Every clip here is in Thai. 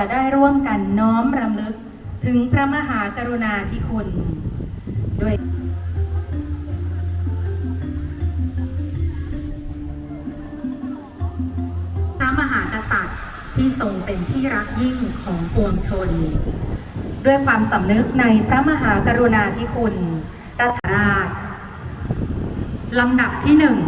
จะได้ร่วมกันน้อมรำลึกถึงพระมหากรุณาธิคุณด้วยพระมหากษัตริย์ที่ทรงเป็นที่รักยิ่งของปวงชน ด้วยความสำนึกในพระมหากรุณาธิคุณรัตนราชลำดับที่หนึ่ง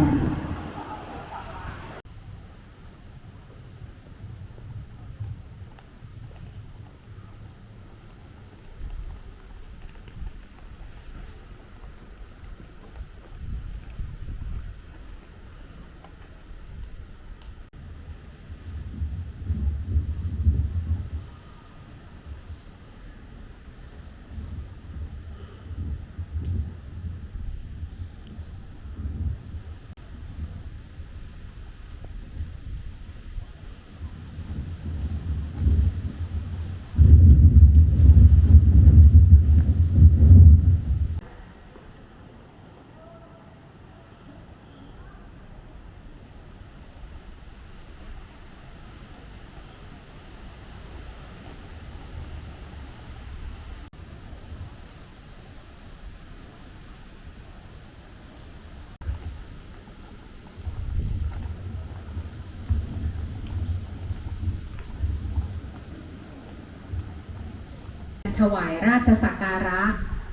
ถวายราชสักการะ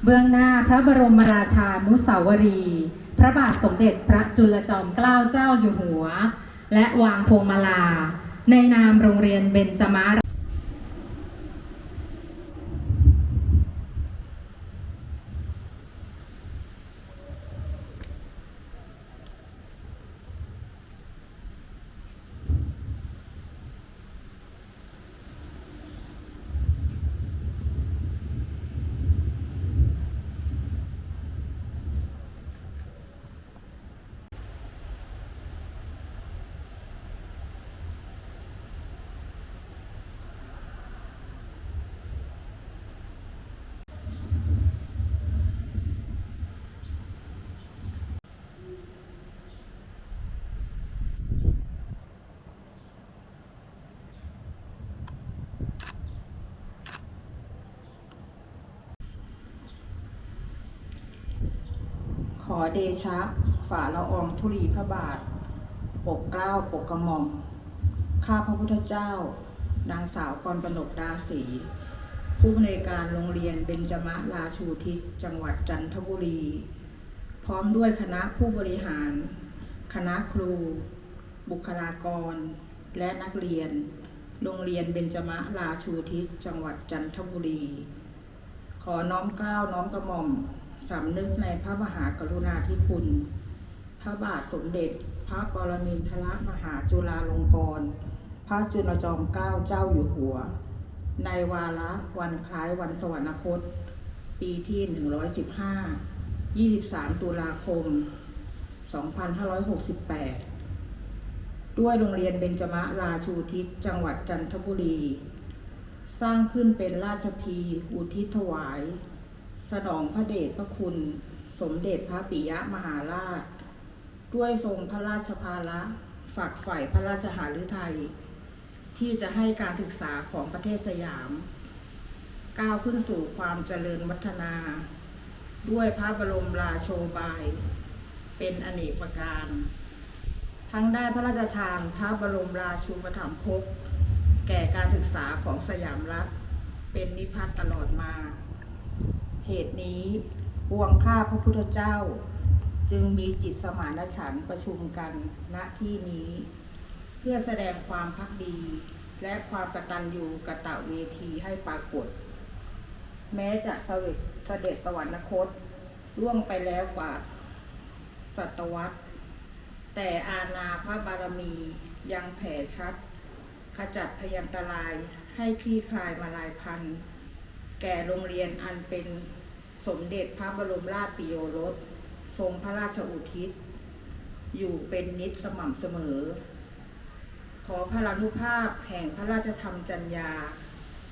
เบื้องหน้าพระบรมราชานุสาวรี พระบาทสมเด็จพระจุลจอมเกล้าเจ้าอยู่หัว และวางพวงมาลา ในนามโรงเรียนเบญจมาศ ขอเดชะ ฝ่าละอองธุลีพระบาท ปกเกล้าปกกระหม่อม ข้าพระพุทธเจ้า นางสาวกรกนกดาสีผู้อำนวยการโรงเรียนเบญจมะราชูทิศจังหวัดจันทบุรี พร้อมด้วยคณะผู้บริหาร คณะครู บุคลากร และนักเรียน โรงเรียนเบญจมะราชูทิศจังหวัดจันทบุรี ขอน้อมเกล้าน้อมกระหม่อม สำนึกในพระมหากรุณาธิคุณ พระบาทสมเด็จ พระปรมินทรมหาจุฬาลงกรณพระจุลจอมเกล้าเจ้าอยู่หัว ในวาระวันคล้ายวันสวรรคต ปีที่ 115 23 ตุลาคม 2568 ด้วยโรงเรียนเบญจมะราชูทิศจังหวัดจันทบุรี สร้างขึ้นเป็นราชพีอุทิศถวาย สนองพระเดชพระคุณ สมเด็จพระปิยมหาราช ด้วยทรงพระราชภาระฝากฝ่ายพระราชหฤทัยที่จะให้การศึกษาของประเทศสยาม ก้าวขึ้นสู่ความเจริญวัฒนา ด้วยพระบรมราโชบาย เป็นอเนกประการ ทั้งได้พระราชทานพระบรมราชูปถัมภกแก่การศึกษาของสยามรัฐ เป็นนิพพัฒน์ตลอดมา เหตุนี้ปวงข้าพระพุทธเจ้า จึงมีจิตสมานฉันท์ประชุมกันณที่นี้ เพื่อแสดงความพักดี และความกตัญญูกะตะเวทีให้ปรากฏ แม้จะเสวตเสด็จสวรรคตล่วงไปแล้วกว่าศตวรรษ แต่อาณาพระบารมียังแผ่ชัด ขจัดพยันตรายให้คลี่คลายมาลายพันธุ์ แก่โรงเรียนอันเป็น สมเด็จพระบรมราชปิโยรสทรงพระราชอุทิศ อยู่เป็นนิจสม่ำเสมอ ขอพระรานุภาพแห่งพระราชธรรมจัญญา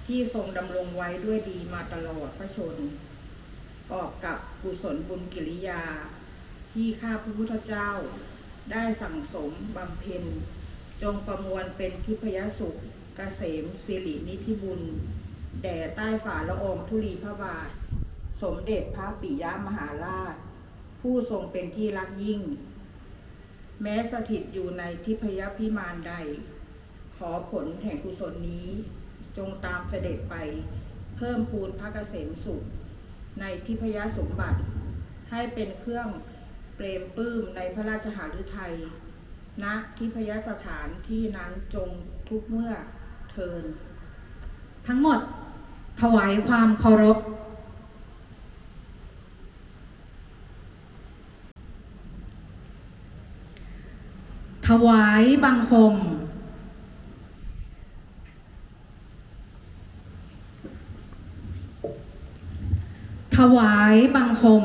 ที่ทรงดำรงไว้ด้วยดีมาตลอดพระชนกอบกับกุศลบุญกิริยา ที่ข้าพระพุทธเจ้าได้สั่งสมบำเพ็ญ จงประมวลเป็นทิพยสุขเกษมสิรินิธิบุญ แด่ใต้ฝ่าละอองธุลีพระบาท สมเด็จพระปิยมหาราช ผู้ทรงเป็นที่รักยิ่ง แม้สถิตอยู่ในทิพยพิมานใด ขอผลแห่งกุศลนี้ จงตามเสด็จไปเพิ่มพูนพระเกษมสุข ในทิพยสมบัติ ให้เป็นเครื่องเปรมปื้มในพระราชหฤทัยณทิพยสถานที่นั้นจงทุกเมื่อเทิน ทั้งหมดถวายความเคารพ ถวายบังคม ถวายบังคม